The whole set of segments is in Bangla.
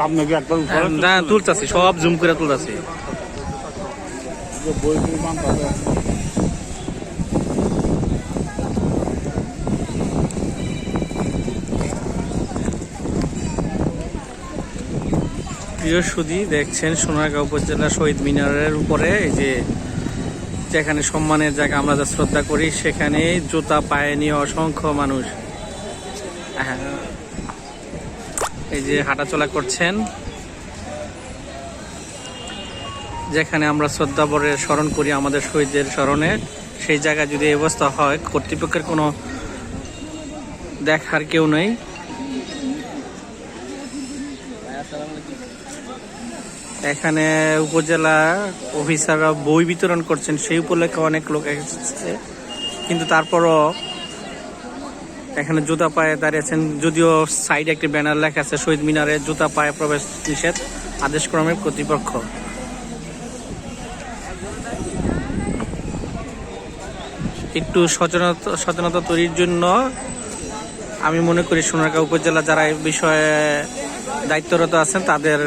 একবার না সব জুম করে প্রিয় সুদী দেখছেন সোনারগাঁও উপজেলা শহীদ মিনারের উপরে যে যেখানে সম্মানের জায়গা আমরা যা শ্রদ্ধা করি সেখানে জুতা পায়ে নিয়ে অসংখ্য মানুষ হ্যাঁ। এই যে হাঁটাচলা করছেন, যেখানে আমরা শ্রদ্ধা ভরে স্মরণ করি আমাদের শহীদদের স্মরণে, সেই জায়গায় যদি অবস্থা হয়, কর্তৃপক্ষের কোনো দেখার কেউ নেই। এখানে উপজেলা অফিসাররা বই বিতরণ করছেন, সেই উপলক্ষে অনেক লোক এসেছে। কিন্তু তারপরও এখানে জুতা পায়ে দাঁড়িয়েছেন যদিও সাইডে একটি ব্যানার লেখা আছে, শহীদ মিনারে জুতা পায়ে প্রবেশ নিষেধ, আদেশক্রমে কর্তৃপক্ষ। একটু সচেতনতা সচেতনতা তৈরির জন্য আমি মনে করি সোনারগাঁও উপজেলা যারা এই বিষয়ে দায়িত্বরত আছেন, তাদের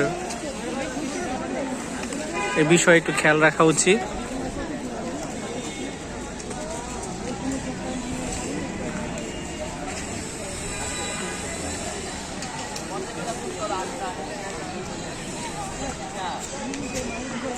এই বিষয়ে একটু খেয়াল রাখা উচিত। じゃあ。